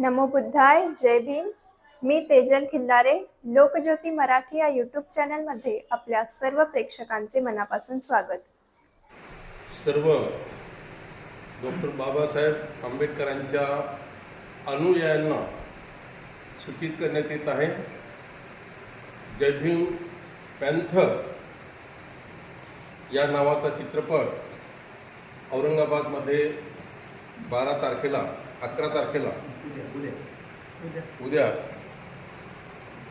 नमो बुद्धाय जय भीम. मी तेजल खिल्लारे लोकज्योती मराठी या यूट्यूब चॅनलमध्ये आपल्या सर्व प्रेक्षकांचे मनापासून स्वागत. सर्व डॉक्टर बाबासाहेब आंबेडकरांच्या अनुयायांना सूचित करण्यात येत आहे. जय भीम पॅन्थर या नावाचा चित्रपट औरंगाबादमध्ये बारा तारखेला अकरा तारखेला. उद्या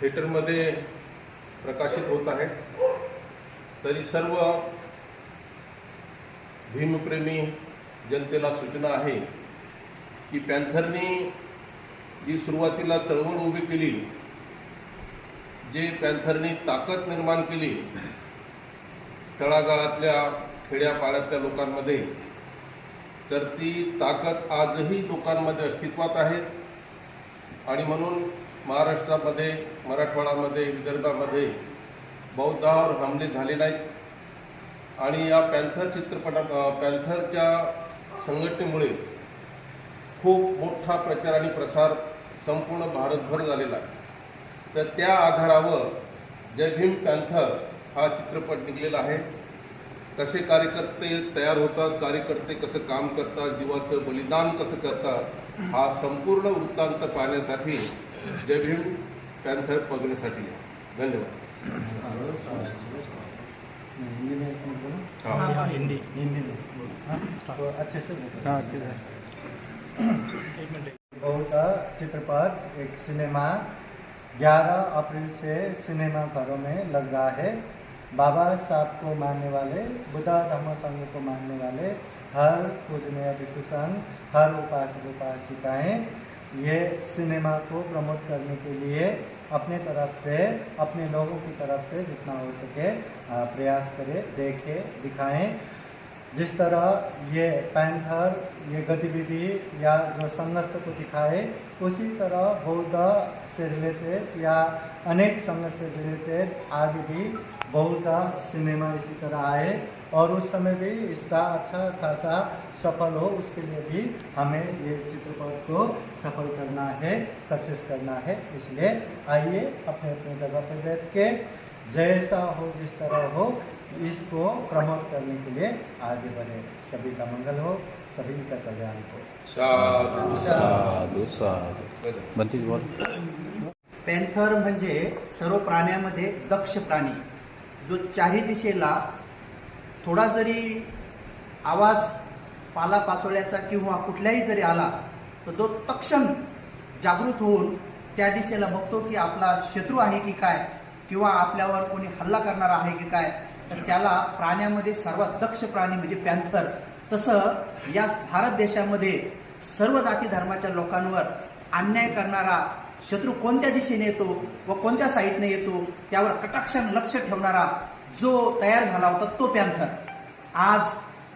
थिएटरमध्ये प्रकाशित होत आहे. तरी सर्व भीमप्रेमी जनतेला सूचना आहे की पॅन्थरनी जी सुरुवातीला चळवळ उभी केली जे पॅन्थरनी ताकद निर्माण केली तळागाळातल्या खेड्यापाड्यातल्या लोकांमध्ये तर ती ताकद आजही लोकांमध्ये अस्तित्वात आहे. आणि म्हणून महाराष्ट्रामध्ये मराठवाड्यामध्ये विदर्भामध्ये बौद्धावर हमले झाले नाहीत. आणि या पॅन्थर चित्रपटा पॅन्थरच्या संघटनेमुळे खूप मोठा प्रचार आणि प्रसार संपूर्ण भारतभर झालेला आहे. तर त्या आधारावर जय भीम पॅन्थर हा चित्रपट निघलेला आहे. कसे कार्यकर्ते तयार होतात कार्यकर्ते कसं काम करतात जीवाचं बलिदान कसं करतात हा संपूर्ण वृत्तांत पाहण्यासाठी जय भीम पॅन्थर बघण्यासाठी. धन्यवाद. हिंदी. तो अच्छे से से बहुत चित्रपट एक सिनेमा 11 अप्रैल से सिनेमा घरों में लग रहा है। बाबा साहब को मानने वाले, बुद्धा धर्म संघ को मानने वाले हर पूजनीय भिक्षु संघ, हर उपासक उपासिकाएँ ये सिनेमा को प्रमोट करने के लिए अपने तरफ़ से, अपने लोगों की तरफ़ से जितना हो सके प्रयास करें, देखें, दिखाएँ। जिस तरह ये पैंथर, ये गतिविधि या जो संघर्ष को दिखाए, उसी तरह बौद्ध से रिलेटेड या अनेक समय से रिलेटेड आगे भी बहुत सिनेमा इसी तरह आए और उस समय भी इसका अच्छा खासा सफल हो, उसके लिए भी हमें ये चित्रपट को सफल करना है सक्सेस करना है। इसलिए आइए अपने अपने जगह पर बैठ के जैसा हो, जिस तरह हो, इसको प्रमोट करने के लिए आगे बढ़े। सभी का मंगल हो। सभी का कल्याण हो साधू साधू साधू बरं. बनते बोल पॅन्थर म्हणजे सर्व प्राण्यामध्ये दक्ष प्राणी. जो चारी दिशेला थोडा जरी आवाज पालापाचोळ्याचा किंवा कुठल्याही जरी आला तर तो तक्षण जागृत होऊन त्या दिशेला बघतो की आपला शत्रू आहे की काय किंवा आपल्यावर कोणी हल्ला करणारा आहे की काय तर त्याला प्राण्यामध्ये सर्वात दक्ष प्राणी म्हणजे पॅन्थर तसं या भारत देशामध्ये सर्व जाती धर्माच्या लोकांवर अन्याय करणारा शत्रू कोणत्या दिशेने येतो व कोणत्या साईडने येतो त्यावर कटाक्षण लक्ष ठेवणारा जो तयार झाला होता तो पॅन्थर. आज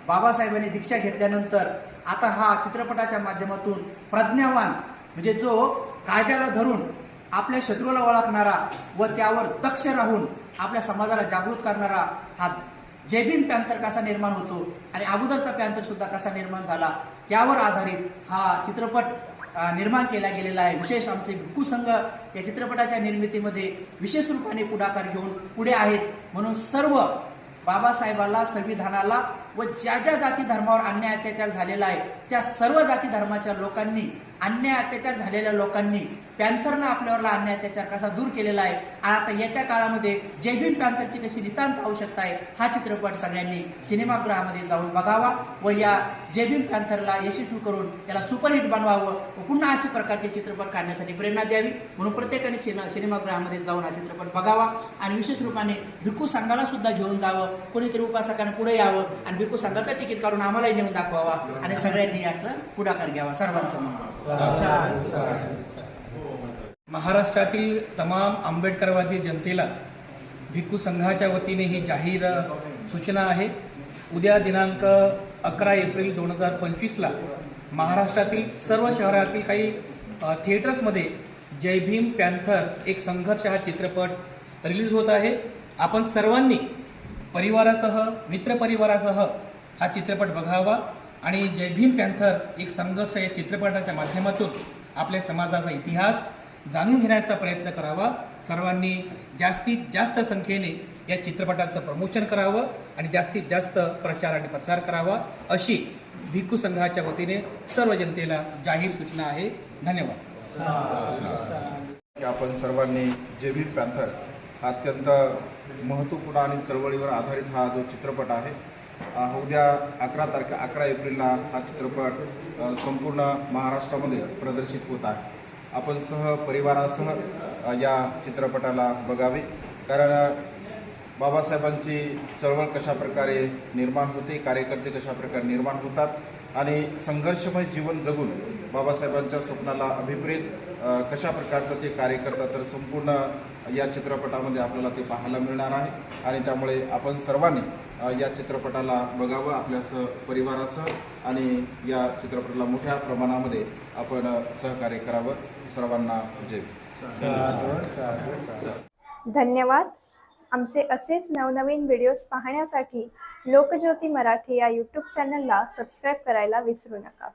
बाबासाहेबांनी दीक्षा घेतल्यानंतर आता हा चित्रपटाच्या माध्यमातून प्रज्ञावान म्हणजे जो कायद्याला धरून आपल्या शत्रूला ओळखणारा व त्यावर दक्ष राहून आपल्या समाजाला जागृत करणारा हा जय पॅन्थर कसा निर्माण होतो आणि अगोदरचा पॅन्थर सुद्धा कसा निर्माण झाला त्यावर आधारित हा चित्रपट निर्माण केला गेलेला आहे. विशेष आमचे भिक्खू संघ या चित्रपटाच्या निर्मितीमध्ये विशेष रूपाने पुढाकार घेऊन पुढे आहेत. म्हणून सर्व बाबासाहेबाला संविधानाला व ज्या ज्या जाती धर्मावर अन्याय अत्याचार झालेला आहे त्या सर्व जाती धर्माच्या लोकांनी अन्याय अत्याचार झालेल्या लोकांनी पॅन्थरनं आपल्यावरला अन्याय अत्याचार कसा दूर केलेला आहे आणि आता येत्या काळामध्ये जय भीम पॅन्थरची कशी नितांत आवश्यकता आहे हा चित्रपट सगळ्यांनी सिनेमागृहामध्ये जाऊन बघावा व या जय भीम पॅन्थरला यशस्वी करून त्याला सुपरहिट बनवावं व पुन्हा अशा प्रकारचे चित्रपट काढण्यासाठी प्रेरणा द्यावी. म्हणून प्रत्येकाने सिने सिनेमागृहामध्ये जाऊन हा चित्रपट बघावा आणि विशेष रूपाने भिक्खू संघाला सुद्धा घेऊन जावं. कोणीतरी उपासकाने पुढे यावं आणि भिकू संघाचं तिकीट काढून आम्हालाही नेऊन दाखवावा आणि सगळ्यांनी याचा पुढाकार घ्यावा. सर्वांचं महाराष्ट्रातील तमाम आंबेडकरवादी जनतेला भिक्खू संघाच्या वतीने ही जाहीर सूचना आहे. उद्या दिनांक अकरा एप्रिल दोन हजार पंचवीसला महाराष्ट्रातील सर्व शहरातील काही थिएटर्समध्ये जय भीम पॅन्थर एक संघर्ष हा चित्रपट रिलीज होत आहे. आपण सर्वांनी परिवारासह मित्रपरिवारासह हा चित्रपट बघावा आणि जय भीम पॅन्थर एक संघर्ष या चित्रपटाच्या माध्यमातून आपल्या समाजाचा इतिहास जाणून घेण्याचा प्रयत्न करावा. सर्वांनी जास्तीत जास्त संख्येने या चित्रपटाचं प्रमोशन करावं आणि जास्तीत जास्त प्रचार आणि प्रसार करावा अशी भिक्खू संघाच्या वतीने सर्व जनतेला जाहीर सूचना आहे. धन्यवाद. आपण सर्वांनी जे पॅन्थर अत्यंत महत्त्वपूर्ण आणि चळवळीवर आधारित हा जो चित्रपट आहे उद्या अकरा तारखे अकरा एप्रिलला हा चित्रपट संपूर्ण महाराष्ट्रामध्ये प्रदर्शित होत आहे. आपण सह परिवारासह या चित्रपटाला बघावे कारण बाबासाहेबांची चळवळ कशा प्रकारे निर्माण होते कार्यकर्ते कशाप्रकारे निर्माण होतात आणि संघर्षमय जीवन जगून बाबासाहेबांच्या स्वप्नाला अभिप्रेत कशा प्रकारचं ते कार्य करतात तर संपूर्ण या चित्रपटामध्ये आपल्याला ते पाहायला मिळणार आहे. आणि त्यामुळे आपण सर्वांनी या चित्रपटाला बघावं आपल्या स परिवारासह आणि या चित्रपटाला मोठ्या प्रमाणामध्ये आपण सहकार्य करावं. सर्वांना जय धन्यवाद. आमचे असेच नवनवीन व्हिडिओज पाहण्यासाठी लोकज्योती मराठी या यूट्यूब चॅनलला सबस्क्राईब करायला विसरू नका.